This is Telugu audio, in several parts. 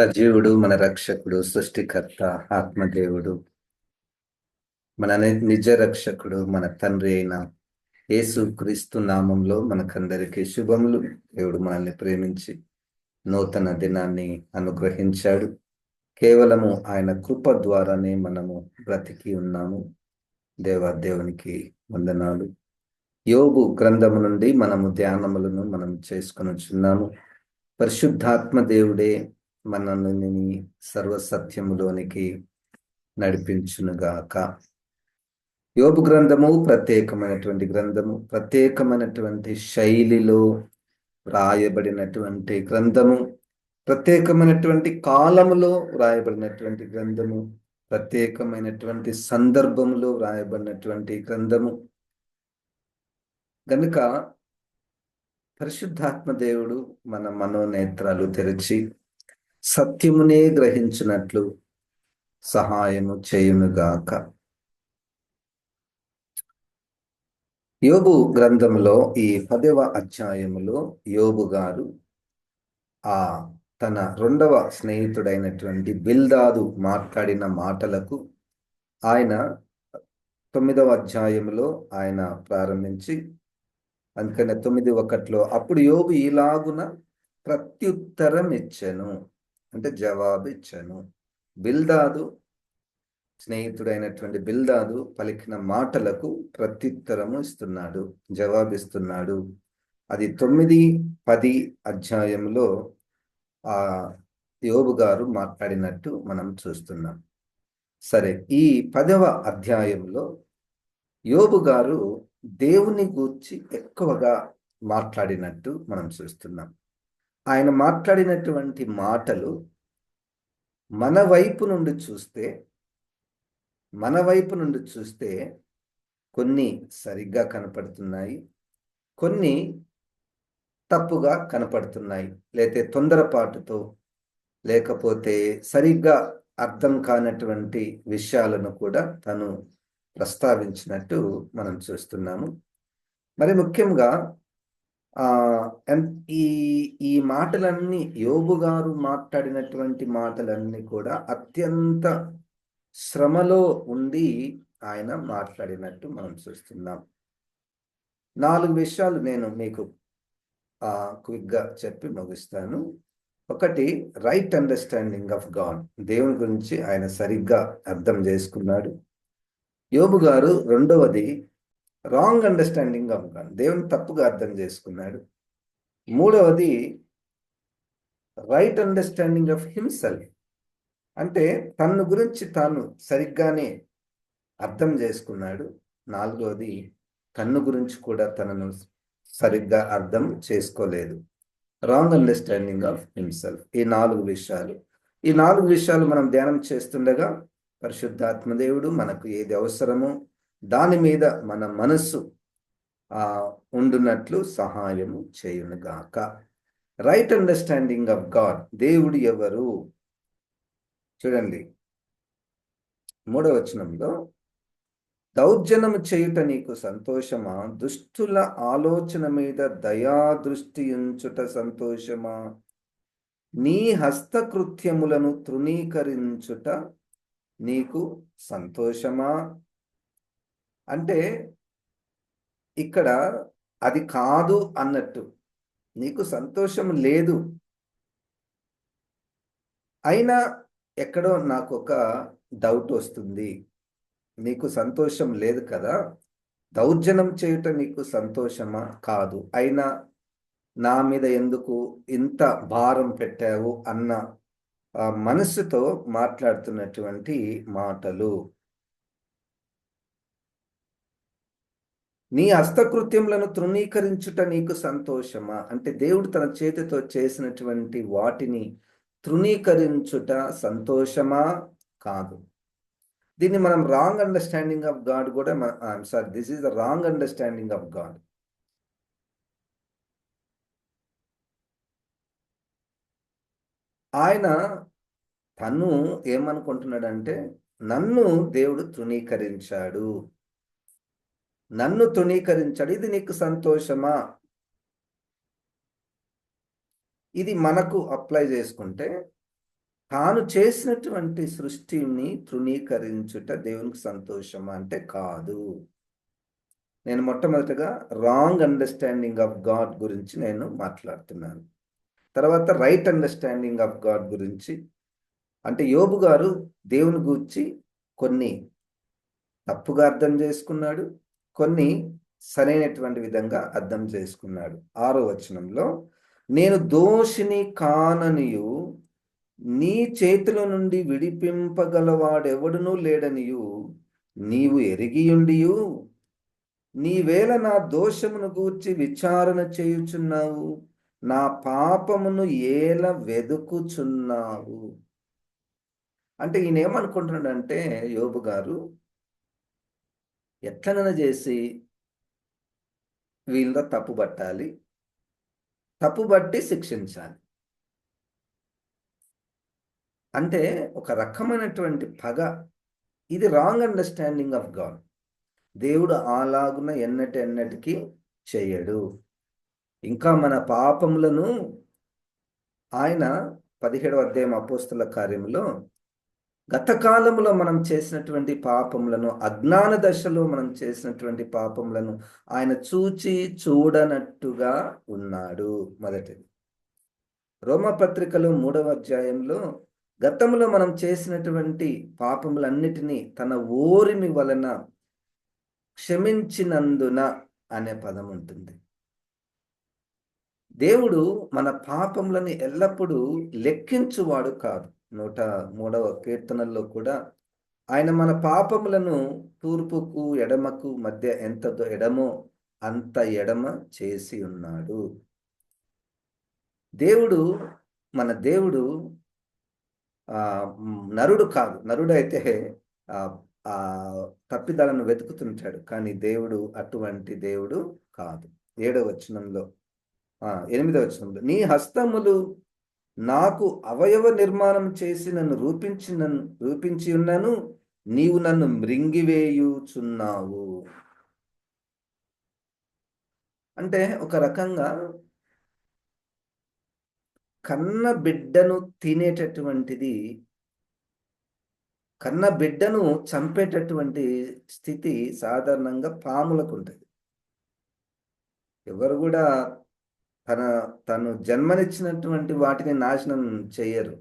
సజీవుడు మన రక్షకుడు సృష్టికర్త ఆత్మదేవుడు మన నిజ రక్షకుడు మన తండ్రి అయిన యేసు క్రీస్తు నామంలో మనకందరికీ శుభములు. దేవుడు మనల్ని ప్రేమించి నూతన దినాన్ని అనుగ్రహించాడు. కేవలము ఆయన కృప ద్వారానే మనము బ్రతికి ఉన్నాము. దేవా దేవునికి వందనాలు. యోగు గ్రంథము నుండి మనము ధ్యానములను మనం చేసుకొనుచున్నాము. పరిశుద్ధాత్మ దేవుడే మనల్ని సర్వసత్యములోనికి నడిపించునుగాక. యోబు గ్రంథము ప్రత్యేకమైనటువంటి గ్రంథము ప్రత్యేకమైనటువంటి శైలిలో వ్రాయబడినటువంటి గ్రంథము ప్రత్యేకమైనటువంటి కాలములో వ్రాయబడినటువంటి గ్రంథము ప్రత్యేకమైనటువంటి సందర్భంలో వ్రాయబడినటువంటి గ్రంథము. గనుక పరిశుద్ధాత్మ దేవుడు మన మనోనేత్రాలు తెరిచి సత్యమునే గ్రహించినట్లు సహాయము చేయునుగాక. యోబు గ్రంథంలో ఈ పదవ అధ్యాయములో యోబు గారు ఆ తన రెండవ స్నేహితుడైనటువంటి బిల్దాదు మాట్లాడిన మాటలకు ఆయన తొమ్మిదవ అధ్యాయంలో ఆయన ప్రారంభించి అందుకనే తొమ్మిది ఒకటిలో అప్పుడు యోబు ఇలాగున ప్రత్యుత్తరం ఇచ్చాను అంటే జవాబు ఇచ్చాను. బిల్దాదు స్నేహితుడైనటువంటి బిల్దాదు పలికిన మాటలకు ప్రత్యుత్తరము ఇస్తున్నాడు జవాబిస్తున్నాడు. అది తొమ్మిది పది అధ్యాయంలో ఆ యోబు గారు మాట్లాడినట్టు మనం చూస్తున్నాం. సరే ఈ పదవ అధ్యాయంలో యోబు గారు దేవుని గూర్చి ఎక్కువగా మాట్లాడినట్టు మనం చూస్తున్నాం. ఆయన మాట్లాడినటువంటి మాటలు మన వైపు నుండి చూస్తే మన వైపు నుండి చూస్తే కొన్ని సరిగ్గా కనపడుతున్నాయి కొన్ని తప్పుగా కనపడుతున్నాయి. లేతే తొందరపాటుతో లేకపోతే సరిగ్గా అర్థం కానటువంటి విషయాలను కూడా తను ప్రస్తావించినట్టు మనం చూస్తున్నాము. మరి ముఖ్యంగా ఈ ఈ మాటలన్నీ యోబు గారు మాట్లాడినటువంటి మాటలన్నీ కూడా అత్యంత శ్రమలో ఉండి ఆయన మాట్లాడినట్టు మనం చూస్తున్నాం. నాలుగు విషయాలు నేను మీకు ఆ క్విక్గా చెప్పి ముగిస్తాను. ఒకటి రైట్ అండర్స్టాండింగ్ ఆఫ్ గాడ్ దేవుని గురించి ఆయన సరిగ్గా అర్థం చేసుకున్నాడు. యోబు గారు రెండవది రాంగ్ అండర్స్టాండింగ్ ఆఫ్ దేవుని తప్పుగా అర్థం చేసుకున్నాడు. మూడవది రైట్ అండర్స్టాండింగ్ ఆఫ్ హిమ్సెల్ఫ్ అంటే తన గురించి తాను సరిగ్గానే అర్థం చేసుకున్నాడు. నాలుగవది తన్ను గురించి కూడా తనను సరిగ్గా అర్థం చేసుకోలేదు. రాంగ్ అండర్స్టాండింగ్ ఆఫ్ హిమ్సెల్ఫ్ ఈ నాలుగు విషయాలు. ఈ నాలుగు విషయాలు మనం ధ్యానం చేస్తుండగా పరిశుద్ధాత్మదేవుడు మనకు ఏది అవసరమో దాని మీద మన మనస్సు ఉండునట్లు సహాయము చేయునుగాక. రైట్ అండర్స్టాండింగ్ ఆఫ్ గాడ్ దేవుడు ఎవరు? చూడండి. మూడవ వచనంలో దౌర్జన్యము చేయుట నీకు సంతోషమా? దుష్టుల ఆలోచన మీద దయా దృష్టి ఉంచుట సంతోషమా? నీ హస్తకృత్యములను తృణీకరించుట నీకు సంతోషమా? అంటే ఇక్కడ అది కాదు అన్నట్టు. నీకు సంతోషం లేదు. అయినా ఎక్కడో నాకు ఒక డౌట్ వస్తుంది. నీకు సంతోషం లేదు కదా? దౌర్జన్యం చేయుట నీకు సంతోషమా? కాదు. అయినా నా మీద ఎందుకు ఇంత భారం పెట్టావు? అన్న మనస్సుతో మాట్లాడుతున్నటువంటి మాటలు. నీ హస్తకృత్యములను తృణీకరించుట నీకు సంతోషమా? అంటే దేవుడు తన చేతితో చేసినటువంటి వాటిని తృణీకరించుట సంతోషమా? కాదు. దీన్ని మనం రాంగ్ అండర్స్టాండింగ్ ఆఫ్ గాడ్ కూడా I'm sorry this is the wrong understanding of God. ఆయన తను ఏమనుకుంటున్నాడంటే నన్ను దేవుడు తృణీకరించాడు. నన్ను తృణీకరించాడు. ఇది నీకు సంతోషమా? ఇది మనకు అప్లై చేసుకుంటే తాను చేసినటువంటి సృష్టిని తృణీకరించుట దేవునికి సంతోషమా అంటే కాదు. నేను మొట్టమొదటగా రాంగ్ అండర్స్టాండింగ్ ఆఫ్ గాడ్ గురించి నేను మాట్లాడుతున్నాను. తర్వాత రైట్ అండర్స్టాండింగ్ ఆఫ్ గాడ్ గురించి అంటే యోబు గారు దేవుని గూర్చి కొన్ని తప్పుగా అర్థం చేసుకున్నాడు. కొన్ని సరైనటువంటి విధంగా అర్థం చేసుకున్నాడు. ఆరో వచనంలో నేను దోషిని కాననియు నీ చేతుల నుండి విడిపింపగలవాడెవడునూ లేడనియు నీవు ఎరిగియుండియు నీవేళ నా దోషమును గూర్చి విచారణ చేయుచున్నావు నా పాపమును ఏల వెదుకుచున్నావు. అంటే ఈయన ఏమనుకుంటున్నాడంటే యోబు గారు ఎట్లనైనా చేసి వీళ్ళ తప్పు పట్టాలి. తప్పు బట్టి శిక్షించాలి. అంటే ఒక రకమైనటువంటి పగ. ఇది రాంగ్ అండర్స్టాండింగ్ ఆఫ్ గాడ్ దేవుడు అలాగున ఎన్నటి ఎన్నటికి చేయడు. ఇంకా మన పాపములను ఆయన పదిహేడవ అధ్యాయం అపోస్తుల కార్యంలో గత కాలంలో మనం చేసినటువంటి పాపములను అజ్ఞాన దశలో మనం చేసినటువంటి పాపములను ఆయన చూచి చూడనట్టుగా ఉన్నాడు మొదటిది. రోమపత్రికలు మూడవ అధ్యాయంలో గతంలో మనం చేసినటువంటి పాపములన్నిటినీ తన ఓరిమి వలన క్షమించినందున అనే పదం ఉంటుంది. దేవుడు మన పాపములను ఎల్లప్పుడూ లెక్కించువాడు కాదు. నూట మూడవ కీర్తనల్లో కూడా ఆయన మన పాపములను తూర్పుకు ఎడమకు మధ్య ఎంత ఎడమో అంత ఎడమ చేసి ఉన్నాడు. దేవుడు మన దేవుడు ఆ నరుడు కాదు. నరుడు అయితే ఆ తప్పిదాలను వెతుకుతుంటాడు. కానీ దేవుడు అటువంటి దేవుడు కాదు. ఏడవ వచనంలో ఎనిమిదవ వచనంలో నీ హస్తములు నాకు అవయవ నిర్మాణం చేసి నన్ను రూపించి నన్ను రూపించి ఉన్నాను నీవు నన్ను మృంగివేయుచున్నావు. అంటే ఒక రకంగా కన్న బిడ్డను తినేటటువంటిది కన్న బిడ్డను చంపేటటువంటి స్థితి సాధారణంగా పాములకు ఉంటుంది. ఎవరు కూడా తన తను జన్మనిచ్చినటువంటి వాటిని నాశనం చేయరు.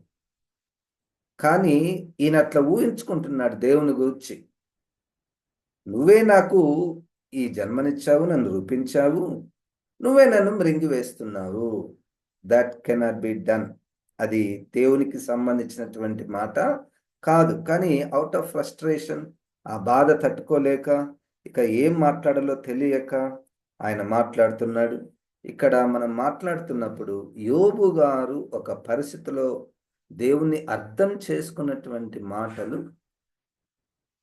కానీ ఈయన అట్లా ఊహించుకుంటున్నాడు దేవుని గురించి. నువ్వే నాకు ఈ జన్మనిచ్చావు నన్ను రూపించావు నువ్వే నన్ను మృంగి వేస్తున్నావు. దట్ కెనాట్ బి డన్ అది దేవునికి సంబంధించినటువంటి మాట కాదు. కానీ అవుట్ ఆఫ్ ఫ్రస్ట్రేషన్ ఆ బాధ తట్టుకోలేక ఇక ఏం మాట్లాడాలో తెలియక ఆయన మాట్లాడుతున్నాడు. ఇక్కడ మనం మాట్లాడుతున్నప్పుడు యోబు గారు ఒక పరిస్థితిలో దేవుణ్ణి అర్థం చేసుకున్నటువంటి మాటలు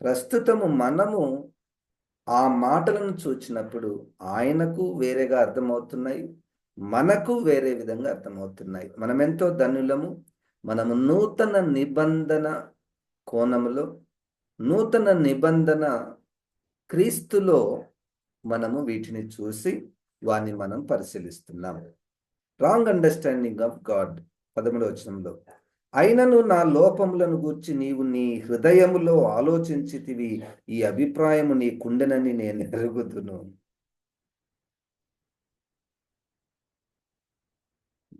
ప్రస్తుతము మనము ఆ మాటలను చూచినప్పుడు ఆయనకు వేరేగా అర్థమవుతున్నాయి మనకు వేరే విధంగా అర్థమవుతున్నాయి. మనం ఎంతో ధనులము. మనము నూతన నిబంధన కోణములో నూతన నిబంధన క్రీస్తులో మనము వీటిని చూసి వాన్ని మనం పరిశీలిస్తున్నాం. రాంగ్ అండర్స్టాండింగ్ ఆఫ్ గాడ్ పదమూడవ వచనంలో అయినను నా లోపములను గూర్చి నీవు నీ హృదయములో ఆలోచించితివి. ఈ అభిప్రాయము నీ కుండెనని నేను ఎరుగుదును.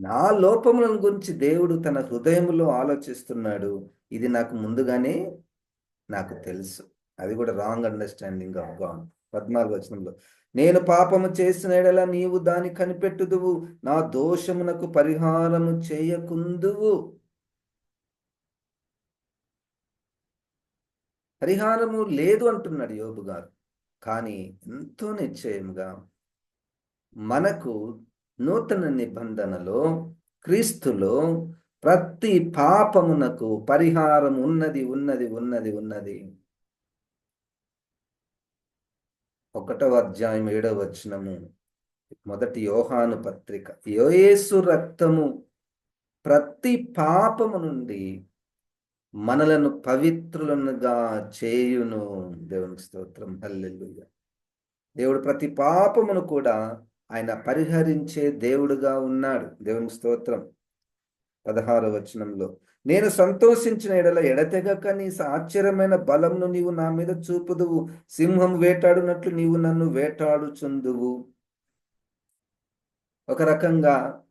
నా లోపములను గురించి దేవుడు తన హృదయములో ఆలోచిస్తున్నాడు. ఇది నాకు ముందుగానే నాకు తెలుసు. అది కూడా రాంగ్ అండర్స్టాండింగ్ ఆఫ్ గాడ్ పద్నాలుగు వచనంలో నేను పాపము చేసిన ఎడల నీవు దాని కనిపెట్టుదువు. నా దోషమునకు పరిహారము చేయకుందువు. పరిహారము లేదు అంటున్నాడు యోబు గారు. కానీ ఎంతో నిశ్చయముగా మనకు నూతన నిబంధనలో క్రీస్తులో ప్రతి పాపమునకు పరిహారం ఉన్నది ఉన్నది ఉన్నది ఉన్నది. ఒకటవ అధ్యాయం ఏడవ వచనము. మొదటి యోహాను పత్రిక. యోయేసు రక్తము ప్రతి పాపము నుండి మనలను పవిత్రులనుగా చేయును. దేవునికి స్తోత్రం. హల్లెలూయ. దేవుడు ప్రతి పాపమును కూడా ఆయన పరిహరించే దేవుడుగా ఉన్నాడు. దేవునికి స్తోత్రం. పదహారవ వచనంలో. నేను సంతోషించిన ఎడల ఎడతెగక నీ ఆశ్చర్యమైన బలంను నీవు నా మీద చూపుదువు. సింహం వేటాడునట్లు నీవు నన్ను వేటాడుచుందువు. ఒక రకంగా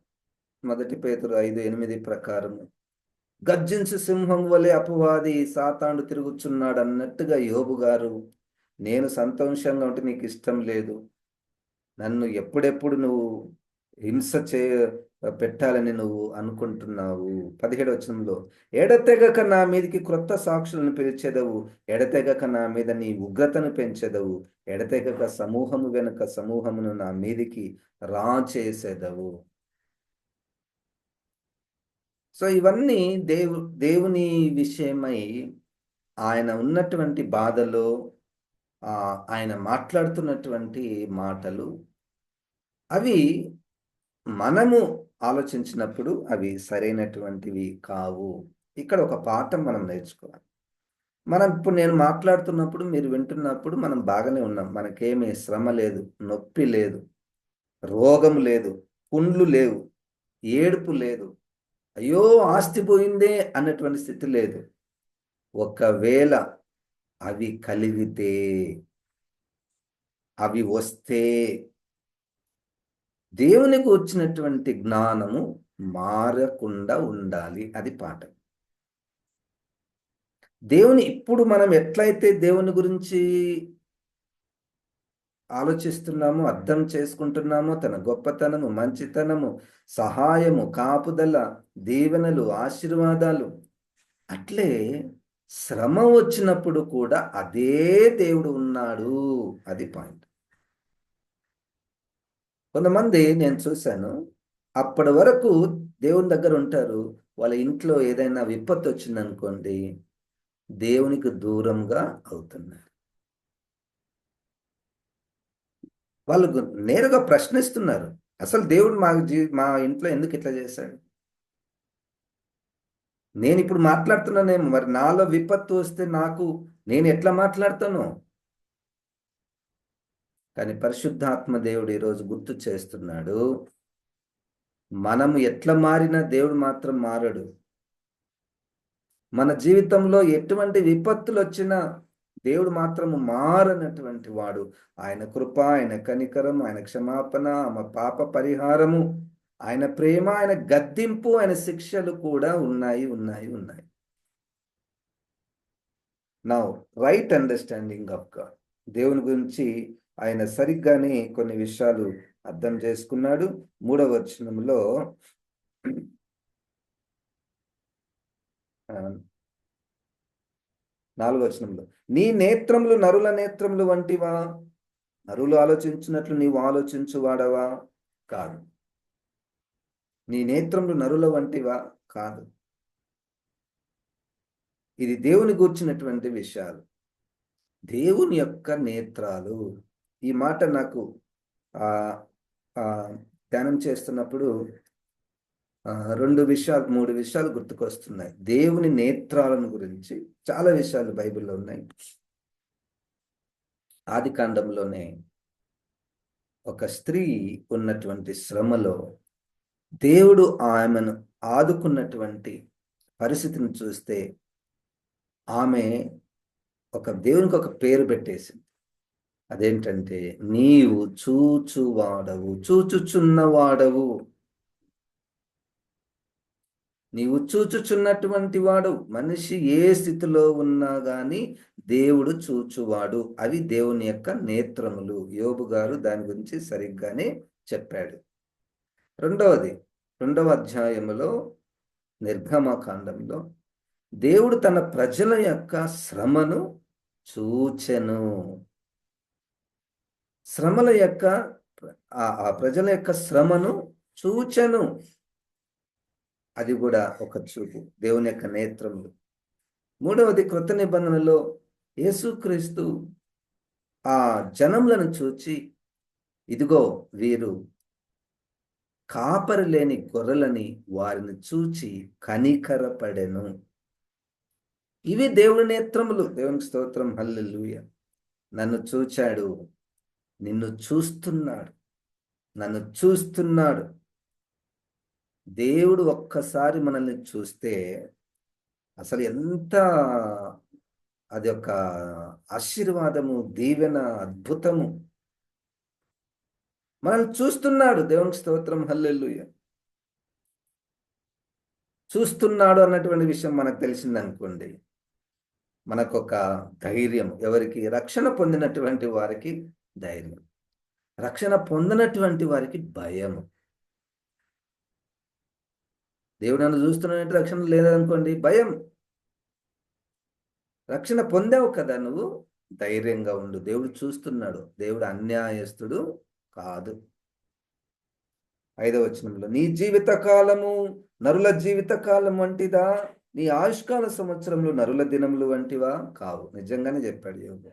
మొదటి పేతురు ఐదు ఎనిమిది ప్రకారము. గర్జించు సింహం వలె అపవాది సాతాండు తిరుగుచున్నాడు అన్నట్టుగా యోబు గారు నేను సంతోషంగా ఉంటే నీకు ఇష్టం లేదు. నన్ను ఎప్పుడెప్పుడు నువ్వు హింస చే పెట్టాలని నువ్వు అనుకుంటున్నావు. పదిహేడు వచనంలో ఎడతెగక నా మీదకి క్రొత్త సాక్షులను పిలిచేదవు. ఎడతెగక నా మీద నీ ఉగ్రతను పెంచెదవు. ఎడతెగక సమూహము వెనుక సమూహమును నా మీదికి రా చేసేదవు సో ఇవన్నీ దేవు దేవుని విషయమై ఆయన ఉన్నటువంటి బాధలో ఆయన మాట్లాడుతున్నటువంటి మాటలు అవి మనము ఆలోచించినప్పుడు అవి సరైనటువంటివి కావు. ఇక్కడ ఒక పాఠం మనం నేర్చుకోవాలి. మనం ఇప్పుడు నేను మాట్లాడుతున్నప్పుడు మీరు వింటున్నప్పుడు మనం బాగానే ఉన్నాం. మనకేమీ శ్రమ లేదు నొప్పి లేదు రోగం లేదు పుండ్లు లేవు ఏడుపు లేదు అయ్యో ఆస్తి పోయిందే అన్నటువంటి స్థితి లేదు. ఒకవేళ అవి కలిగితే అవి వస్తే దేవునికి వచ్చినటువంటి జ్ఞానము మారకుండా ఉండాలి అది పాట దేవుని ఇప్పుడు మనం ఎట్లయితే దేవుని గురించి ఆలోచిస్తున్నామో అర్థం చేసుకుంటున్నామో తన గొప్పతనము మంచితనము సహాయము కాపుదల దీవెనలు ఆశీర్వాదాలు అట్లే శ్రమ వచ్చినప్పుడు కూడా అదే దేవుడు ఉన్నాడు అది పాయింట్. కొంతమంది నేను చూశాను అప్పటి వరకు దేవుని దగ్గర ఉంటారు వాళ్ళ ఇంట్లో ఏదైనా విపత్తు వచ్చిందనుకోండి దేవునికి దూరంగా అవుతున్నారు. వాళ్ళు నేరుగా ప్రశ్నిస్తున్నారు అసలు దేవుడు మా జీ మా ఇంట్లో ఎందుకు ఇట్లా చేశాడు? నేను ఇప్పుడు మాట్లాడుతున్నానేమో మరి నాలో విపత్తు వస్తే నాకు నేను ఎట్లా మాట్లాడతాను? కానీ పరిశుద్ధాత్మ దేవుడు ఈరోజు గుర్తు చేస్తున్నాడు. మనము ఎట్లా మారినా దేవుడు మాత్రం మారడు. మన జీవితంలో ఎటువంటి విపత్తులు వచ్చినా దేవుడు మాత్రము మారనటువంటి వాడు. ఆయన కృప ఆయన కనికరం ఆయన క్షమాపణ ఆమె పాప పరిహారము ఆయన ప్రేమ ఆయన గద్దింపు ఆయన శిక్షలు కూడా ఉన్నాయి ఉన్నాయి ఉన్నాయి. Now right understanding of God దేవుని గురించి ఆయన సరిగ్గానే కొన్ని విషయాలు అర్థం చేసుకున్నాడు. మూడవ వచనంలో నాలుగో వచనంలో నీ నేత్రములు నరుల నేత్రములు వంటివా? నరులు ఆలోచించినట్లు నీవు ఆలోచించువాడవా? కాదు. నీ నేత్రములు నరుల వంటివా? కాదు. ఇది దేవుని గూర్చినటువంటి విషయాలు. దేవుని యొక్క నేత్రాలు. ఈ మాట నాకు ధ్యానం చేస్తున్నప్పుడు రెండు విషయాలు మూడు విషయాలు గుర్తుకొస్తున్నాయి. దేవుని నేత్రాలను గురించి చాలా విషయాలు బైబిల్లో ఉన్నాయి. ఆది కాండంలోనే ఒక స్త్రీ ఉన్నటువంటి శ్రమలో దేవుడు ఆమెను ఆదుకున్నటువంటి పరిస్థితిని చూస్తే ఆమె ఒక దేవునికి ఒక పేరు పెట్టేసింది. అదేంటంటే నీవు చూచువాడవు చూచుచున్నవాడవు. నీవు చూచుచున్నటువంటి వాడు మనిషి ఏ స్థితిలో ఉన్నా గాని దేవుడు చూచువాడు. అవి దేవుని యొక్క నేత్రములు. యోబు గారు దాని గురించి సరిగ్గానే చెప్పాడు. రెండవది రెండవ అధ్యాయములో నిర్గమకాండంలో దేవుడు తన ప్రజల యొక్క శ్రమను చూచెను. శ్రమల యొక్క ఆ ప్రజల యొక్క శ్రమను చూచెను. అది కూడా ఒక చూపు. దేవుని యొక్క నేత్రములు. మూడవది కృత నిబంధనలో యేసుక్రీస్తు ఆ జనములను చూచి ఇదిగో వీరు కాపరి లేని గొర్రెలని వారిని చూచి కనికరపడెను. ఇవి దేవుని నేత్రములు. దేవునికి స్తోత్రం. హల్లెలూయ. నన్ను చూచాడు. నిన్ను చూస్తున్నాడు. నన్ను చూస్తున్నాడు. దేవుడు ఒక్కసారి మనల్ని చూస్తే అసలు ఎంత అది ఒక ఆశీర్వాదము దీవెన అద్భుతము. మనల్ని చూస్తున్నాడు. దేవునికి స్తోత్రం. హల్లెలూయ. చూస్తున్నాడు అన్నటువంటి విషయం మనకు తెలిసిందనుకోండి. మనకు ఒక ధైర్యం ఎవరికి రక్షణ పొందినటువంటి వారికి ధైర్యం రక్షణ పొందినటువంటి వారికి భయము. దేవుడు నన్ను చూస్తున్నట్టు రక్షణ లేదనుకోండి భయం. రక్షణ పొందావు కదా నువ్వు? ధైర్యంగా ఉండు. దేవుడు చూస్తున్నాడు. దేవుడు అన్యాయస్తుడు కాదు. ఐదవ వచనంలో నీ జీవిత కాలము నరుల జీవిత కాలం వంటిదా? నీ ఆయుష్కాల సంవత్సరంలో నరుల దినములు వంటివా? కావు. నిజంగానే చెప్పాడు యోగ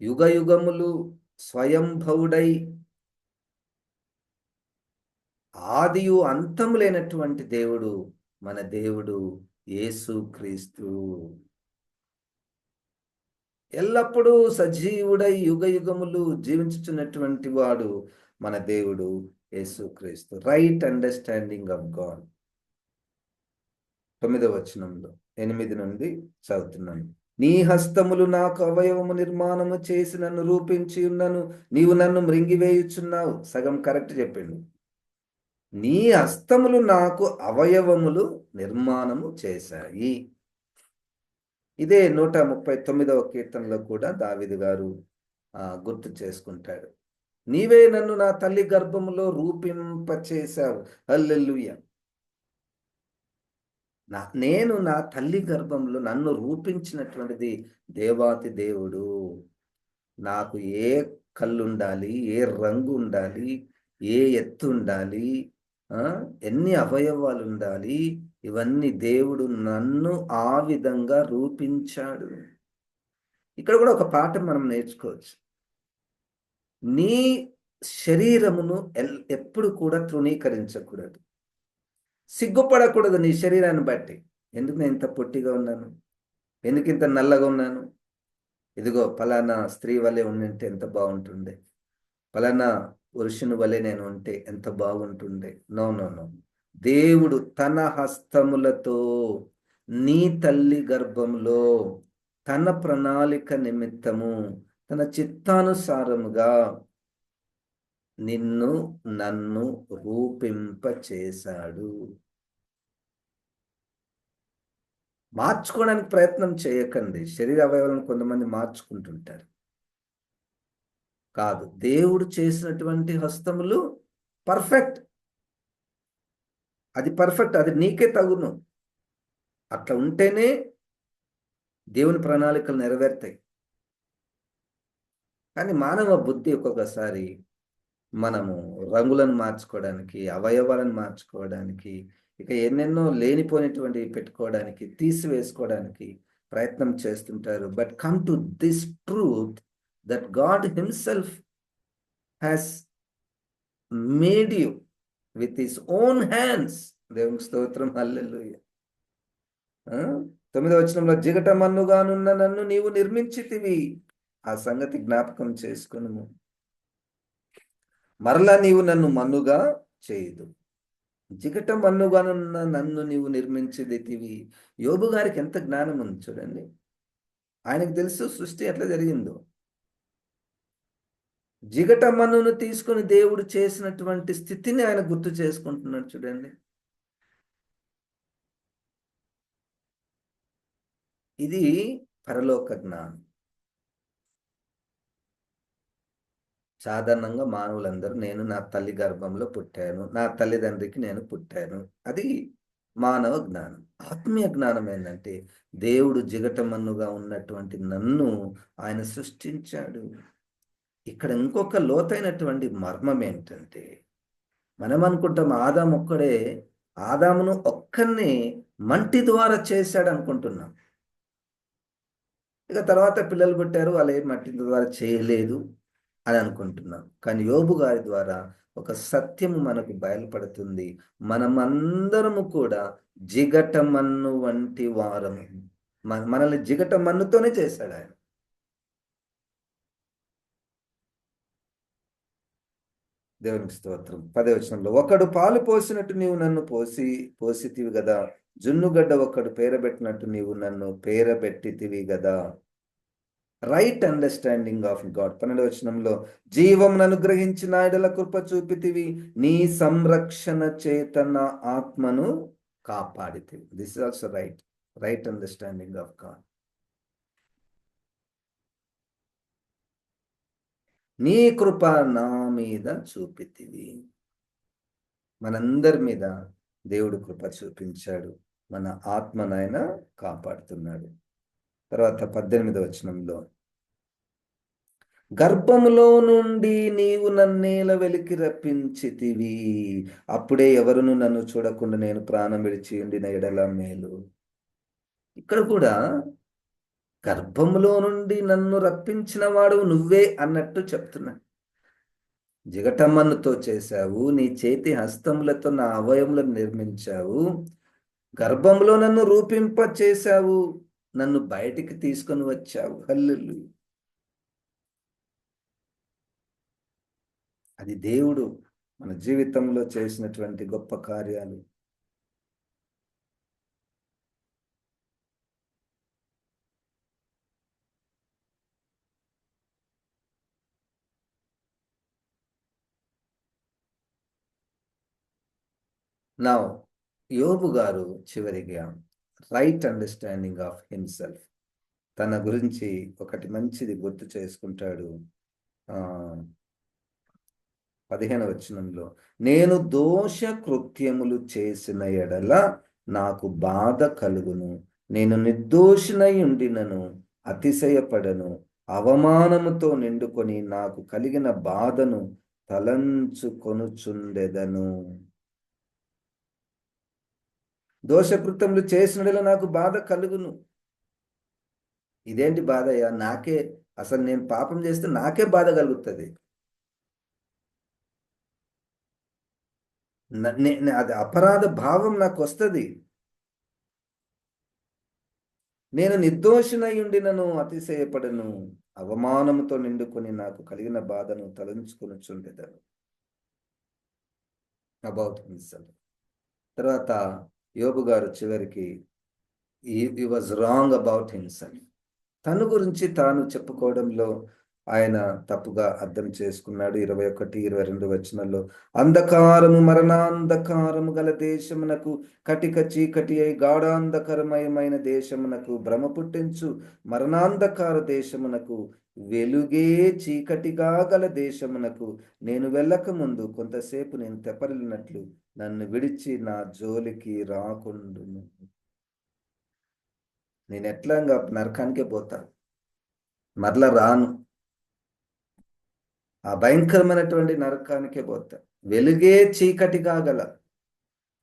యుగయుగములు స్వయంభవుడై ఆదియు అంతము లేనటువంటి దేవుడు మన దేవుడు యేసు క్రీస్తు. ఎల్లప్పుడూ సజీవుడై యుగయుగములు జీవించుచున్నటువంటి వాడు మన దేవుడు యేసుక్రీస్తు రైట్ అండర్స్టాండింగ్ ఆఫ్ గాడ్. తొమ్మిదవ వచనంలో ఎనిమిది నుండి చదువుతున్నాను. నీ హస్తములు నాకు అవయవము నిర్మాణము చేసి నన్ను రూపించి ఉన్నను నీవు నన్ను మృంగివేయుచున్నావు. సగం కరెక్ట్ చెప్పిండు. నీ హస్తములు నాకు అవయవములు నిర్మాణము చేశాయి. ఇదే నూట ముప్పై తొమ్మిదవ కీర్తనలో కూడా దావిది గారు గుర్తు చేసుకుంటాడు. నీవే నన్ను నా తల్లి గర్భములో రూపింపచేశావు. హల్లెల్లుయ నా నేను నా తల్లి గర్భంలో నన్ను రూపించినటువంటిది దేవాతి దేవుడు. నాకు ఏ కళ్ళు ఉండాలి ఏ రంగు ఉండాలి ఏ ఎత్తు ఉండాలి ఎన్ని అవయవాలు ఉండాలి ఇవన్నీ దేవుడు నన్ను ఆ విధంగా రూపించాడు. ఇక్కడ కూడా ఒక పాఠం మనం నేర్చుకోవచ్చు. నీ శరీరమును ఎప్పుడు కూడా తృణీకరించకూడదు. సిగ్గుపడకూడదు నీ శరీరాన్ని బట్టి. ఎందుకు నేను ఇంత పొట్టిగా ఉన్నాను? ఎందుకు ఇంత నల్లగా ఉన్నాను? ఇదిగో ఫలానా స్త్రీ వలె ఉండింటే ఎంత బాగుంటుండే. ఫలానా పురుషుని వలె నేను ఉంటే ఎంత బాగుంటుండే. No no no. దేవుడు తన హస్తములతో నీ తల్లి గర్భంలో తన ప్రణాళిక నిమిత్తము తన చిత్తానుసారముగా నిన్ను నన్ను రూపింప చేశాడు మార్చుకోవడానికి ప్రయత్నం చేయకండి. శరీర అవయవాలను కొంతమంది మార్చుకుంటుంటారు. కాదు దేవుడు చేసినటువంటి హస్తములు పర్ఫెక్ట్. అది పర్ఫెక్ట్ అది నీకే తగును. అట్లా ఉంటేనే దేవుని ప్రణాళికలు నెరవేరుతాయి. కానీ మానవ బుద్ధి ఒక్కొక్కసారి మనము రంగులను మార్చుకోవడానికి అవయవాలను మార్చుకోవడానికి ఇక ఎన్నెన్నో లేనిపోయినటువంటి పెట్టుకోవడానికి తీసివేసుకోవడానికి ప్రయత్నం చేస్తుంటారు. But come to this truth that God himself has made you with his own hands దేవుని స్తోత్రం. హల్లెలూయ తొమ్మిదో వచనంలో జిగట మన్నుగానున్న నన్ను నీవు నిర్మించితివి. ఆ సంగతి జ్ఞాపకం చేసుకును మరలా నీవు నన్ను మన్నుగా చేయదు. జిగట మన్నుగానున్న నన్ను నీవు నిర్మించిదితివి. యోబు గారికి ఎంత జ్ఞానం ఉంది చూడండి. ఆయనకు తెలుసు సృష్టి ఎట్లా జరిగిందో. జిగట మన్నును తీసుకుని దేవుడు చేసినటువంటి స్థితిని ఆయన గుర్తు చేసుకుంటున్నాడు చూడండి. ఇది పరలోక జ్ఞానం. సాధారణంగా మానవులందరూ నేను నా తల్లి గర్భంలో పుట్టాను నా తల్లిదండ్రికి నేను పుట్టాను. అది మానవ జ్ఞానం. ఆత్మీయ జ్ఞానం ఏంటంటే దేవుడు జిగటమన్నుగా ఉన్నటువంటి నన్ను ఆయన సృష్టించాడు. ఇక్కడ ఇంకొక లోతైనటువంటి మర్మం ఏంటంటే మనం అనుకుంటాం ఆదాం ఒక్కడే ఆదామును ఒక్కరిని మంటి ద్వారా చేశాడు అనుకుంటున్నాం. ఇక తర్వాత పిల్లలు పుట్టారు వాళ్ళు ఏం మట్టి ద్వారా చేయలేదు. అని అనుకుంటున్నాం. కానీ యోబు గారి ద్వారా ఒక సత్యము మనకు బయలుపడుతుంది. మనమందరము కూడా జిగట మన్ను వంటి వారము. మనల్ని జిగట మన్నుతోనే చేశాడు ఆయన. దేవునికి స్తోత్రం. పదవచనంలో ఒకడు పాలు పోసినట్టు నీవు నన్ను పోసి పోసితివి కదా జున్నుగడ్డ ఒకడు పేరబెట్టినట్టు నీవు నన్ను పేరబెట్టితివి కదా రైట్ అండర్స్టాండింగ్ ఆఫ్ గాడ్ పన్నెండు వచనంలో జీవం అనుగ్రహించిన ఆయడల కృప చూపితివి. నీ సంరక్షణ చేతన ఆత్మను కాపాడితివి. This is also right right understanding of God నీ కృప నా మీద చూపితివి. మనందరి మీద దేవుడు కృప చూపించాడు. మన ఆత్మనైనా కాపాడుతున్నాడు. తర్వాత పద్దెనిమిది వచనంలో గర్భములో నుండి నీవు నన్నేల వెలికి రప్పించితివి. అప్పుడే ఎవరును నన్ను చూడకుండా నేను ప్రాణం విడిచి ఉండిన ఎడల మేలు. ఇక్కడ కూడా గర్భములో నుండి నన్ను రప్పించిన వాడు నువ్వే అన్నట్టు చెప్తున్నా. జిగటమ్మన్నుతో చేశావు నీ చేతి హస్తములతో నా అవయములను నిర్మించావు. గర్భంలో నన్ను రూపింప చేశావు నన్ను బయటికి తీసుకొని వచ్చావు. హల్లు అది దేవుడు మన జీవితంలో చేసినటువంటి గొప్ప కార్యాలు. నా యోబు గారు చివరిగా రైట్ అండర్స్టాండింగ్ ఆఫ్ హిమ్సెల్ఫ్ తన గురించి ఒకటి మంచిది గుర్తు చేసుకుంటాడు. ఆ పదిహేను వచనంలో నేను దోష కృత్యములు చేసిన ఎడల నాకు బాధ కలుగును. నేను నిర్దోషినై ఉండినను అతిశయపడను. అవమానముతో నిండుకొని నాకు కలిగిన బాధను తలంచుకొనుచుండెదను. దోషకృత్యములు చేసినడలో నాకు బాధ కలుగును. ఇదేంటి బాధ అయ్యా? నాకే అసలు నేను పాపం చేస్తే నాకే బాధ కలుగుతుంది. అది అపరాధ భావం నాకు వస్తుంది నేను నిర్దోషినై ఉండినను అతిశయపడను. అవమానముతో నిండుకొని నాకు కలిగిన బాధను తలంచుకొని చుండెదను అబౌట్ హిమ్సెల్ఫ్ తర్వాత యోబు గారు చివరికి ఈ వాజ్ రాంగ్ అబౌట్ హిమ్సెల్ఫ్ తన గురించి తాను చెప్పుకోవడంలో ఆయన తప్పుగా అర్థం చేసుకున్నాడు. ఇరవై ఒకటి ఇరవై రెండు వచనంలో అంధకారము మరణాంధకారము గల దేశమునకు కటిక చీకటి అయి గాఢాంధకరమయమైన దేశమునకు భ్రమ పుట్టించు. మరణాంధకార దేశమునకు వెలుగే చీకటిగా గల దేశమునకు నేను వెళ్ళక ముందు కొంతసేపు నేను తెపరిలినట్లు నన్ను విడిచి నా జోలికి రాకుండును. నేను ఎట్లా నరకానికే పోతా? మరలా రాను. ఆ భయంకరమైనటువంటి నరకానికే పోతారు వెలుగే చీకటి కాగల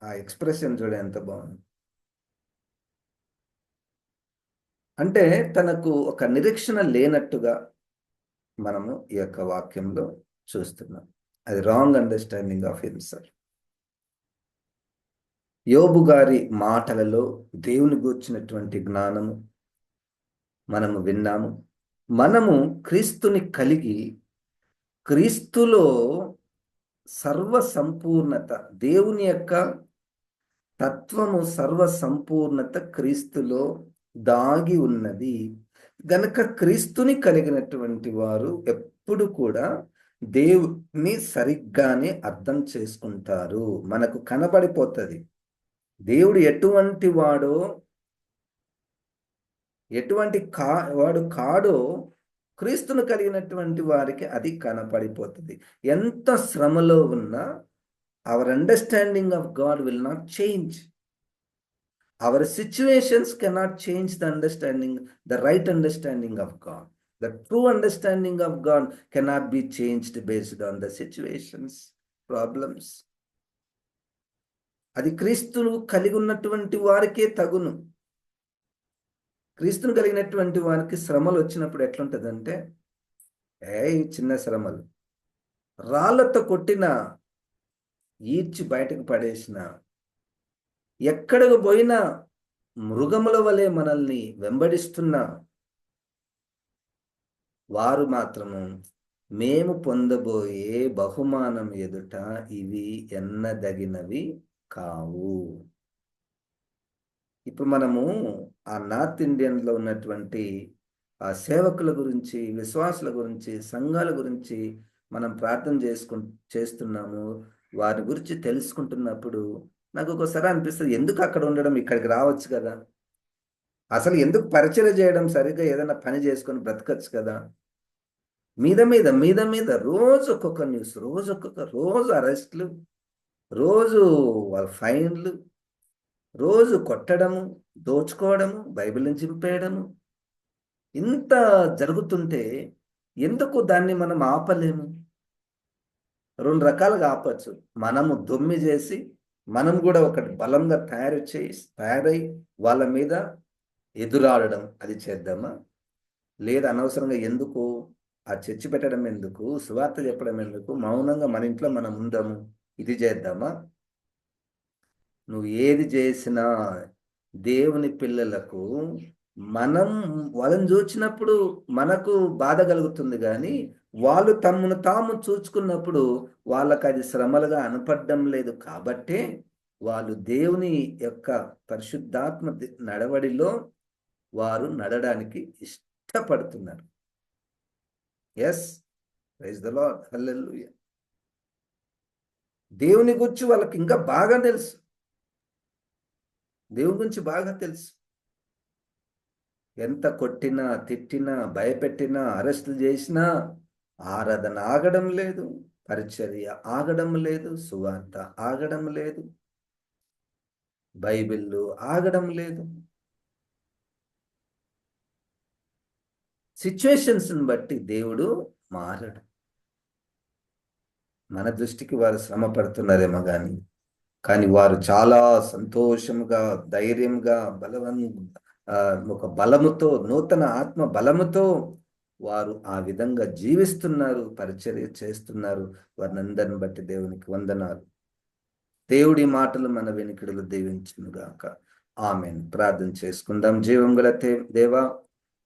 ఆ ఎక్స్ప్రెషన్ చూడ ఎంత బాగుంది. అంటే తనకు ఒక నిరీక్షణ లేనట్టుగా మనము ఈ యొక్క వాక్యంలో చూస్తున్నాం. అది రాంగ్ అండర్స్టాండింగ్ ఆఫ్ హిమ్సెల్ఫ్. యోబు గారి మాటలలో దేవుని గూర్చినటువంటి జ్ఞానము మనము విన్నాము. మనము క్రీస్తుని కలిగి క్రీస్తులో సర్వ సంపూర్ణత దేవుని యొక్క తత్వము సర్వ సంపూర్ణత క్రీస్తులో దాగి ఉన్నది. గనక క్రీస్తుని కలిగినటువంటి వారు ఎప్పుడు కూడా దేవుని సరిగ్గానే అర్థం చేసుకుంటారు. మనకు కనబడిపోతుంది. దేవుడు ఎటువంటి వాడో ఎటువంటి కా వాడు కాడో క్రీస్తును కలిగినటువంటి వారికి అది కనపడిపోతుంది. ఎంత శ్రమలో ఉన్నా our understanding of God will not change our situations cannot change the understanding the right understanding of God the true understanding of God cannot be changed based on the situations problems అది క్రీస్తును కలిగి ఉన్నటువంటి వారికే తగును. క్రీస్తును కలిగినటువంటి వారికి శ్రమలు వచ్చినప్పుడు ఎట్లుంటుందంటే ఏ చిన్న శ్రమలు. రాళ్ళతో కొట్టిన ఈడ్చి బయటకు పడేసిన ఎక్కడికి పోయినా మృగముల వలె మనల్ని వెంబడిస్తున్న వారు మాత్రము మేము పొందబోయే బహుమానం ఎదుట ఇవి ఎన్నదగినవి కావు. ఇప్పుడు మనము ఆ నార్త్ ఇండియన్లో ఉన్నటువంటి ఆ సేవకుల గురించి విశ్వాసుల గురించి సంఘాల గురించి మనం ప్రార్థన చేసుకు చేస్తున్నాము. వారి గురించి తెలుసుకుంటున్నప్పుడు నాకు ఒక్కోసారి అనిపిస్తుంది ఎందుకు అక్కడ ఉండడం ఇక్కడికి రావచ్చు కదా? అసలు ఎందుకు పరిచయం చేయడం సరిగ్గా ఏదైనా పని చేసుకొని బ్రతకచ్చు కదా? మీద మీద మీద మీద రోజు ఒక్కొక్క న్యూస్ రోజు ఒక్కొక్క రోజు అరెస్ట్లు రోజు వాళ్ళ ఫైన్లు రోజు కొట్టడము దోచుకోవడము బైబిల్ని చింపేయడము ఇంత జరుగుతుంటే ఎందుకు దాన్ని మనం ఆపలేము? రెండు రకాలుగా ఆపచ్చు. మనము దొమ్మి చేసి మనం కూడా ఒకటి బలంగా తయారు చేసి తయారై వాళ్ళ మీద ఎదురాడడం అది చేద్దామా? లేదా అనవసరంగా ఎందుకు? ఆ చర్చి పెట్టడం ఎందుకు? సువార్త చెప్పడం ఎందుకు? మౌనంగా మన ఇంట్లో మనం ఉందాము. ఇది చేద్దామా? నువ్వు ఏది చేసినా దేవుని పిల్లలకు మనం వాళ్ళని చూచినప్పుడు మనకు బాధ కలుగుతుంది కానీ వాళ్ళు తమను తాము చూచుకున్నప్పుడు వాళ్ళకు అది శ్రమలుగా అనపడడం లేదు కాబట్టే వాళ్ళు దేవుని యొక్క పరిశుద్ధాత్మ నడవడిలో వారు నడడానికి ఇష్టపడుతున్నారు. Yes praise the Lord hallelujah దేవుని గురించి వాళ్ళకి ఇంకా బాగా తెలుసు. దేవుని గురించి బాగా తెలుసు. ఎంత కొట్టినా తిట్టినా భయపెట్టినా అరెస్టులు చేసినా ఆరాధన ఆగడం లేదు పరిచర్య ఆగడం లేదు సువార్త ఆగడం లేదు బైబిళ్ళు ఆగడం లేదు. సిచ్యువేషన్స్ని బట్టి దేవుడు మారడు. మన దృష్టికి వారు శ్రమ పడుతున్నారేమో కానీ కానీ వారు చాలా సంతోషంగా ధైర్యంగా బలవం ఒక బలముతో నూతన ఆత్మ బలముతో వారు ఆ విధంగా జీవిస్తున్నారు పరిచర్య చేస్తున్నారు. వారిని అందరిని బట్టి దేవునికి వందనాలు. దేవుడి మాటలు మన వెనుకడులు దీవించునుగాక. ఆమెన్. ప్రార్థన చేసుకుందాం. జీవం గల దేవా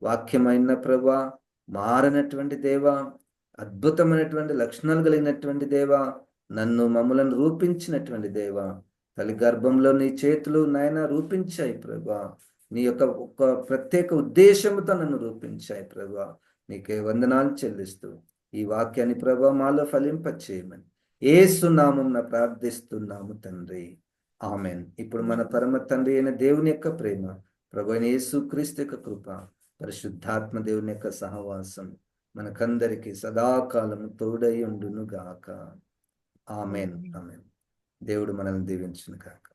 వాక్యమైన ప్రభా మారనటువంటి దేవా అద్భుతమైనటువంటి లక్షణాలు కలిగినటువంటి దేవా నన్ను మమ్మలను రూపించినటువంటి దేవా తల్లి గర్భంలో నీ చేతులు నాయన రూపించాయి ప్రభా. నీ యొక్క ఒక ప్రత్యేక ఉద్దేశంతో నన్ను రూపించాయి ప్రభా. నీకే వందనాలు చెల్లిస్తూ ఈ వాక్యాన్ని ప్రభా మాలో ఫలింపచేయమని. సున్నామం ప్రార్థిస్తున్నాము తండ్రి. ఆమెన్. ఇప్పుడు మన పరమ తండ్రి అయిన దేవుని యొక్క ప్రేమ ప్రభు అయిన యేసు క్రీస్తు యొక్క కృప పరిశుద్ధాత్మ దేవుని యొక్క సహవాసం మనకందరికి సదాకాలం తోడై ఉండును గాక ఆమెన్ ఆమెన్. దేవుడు మనల్ని దీవించును గాక.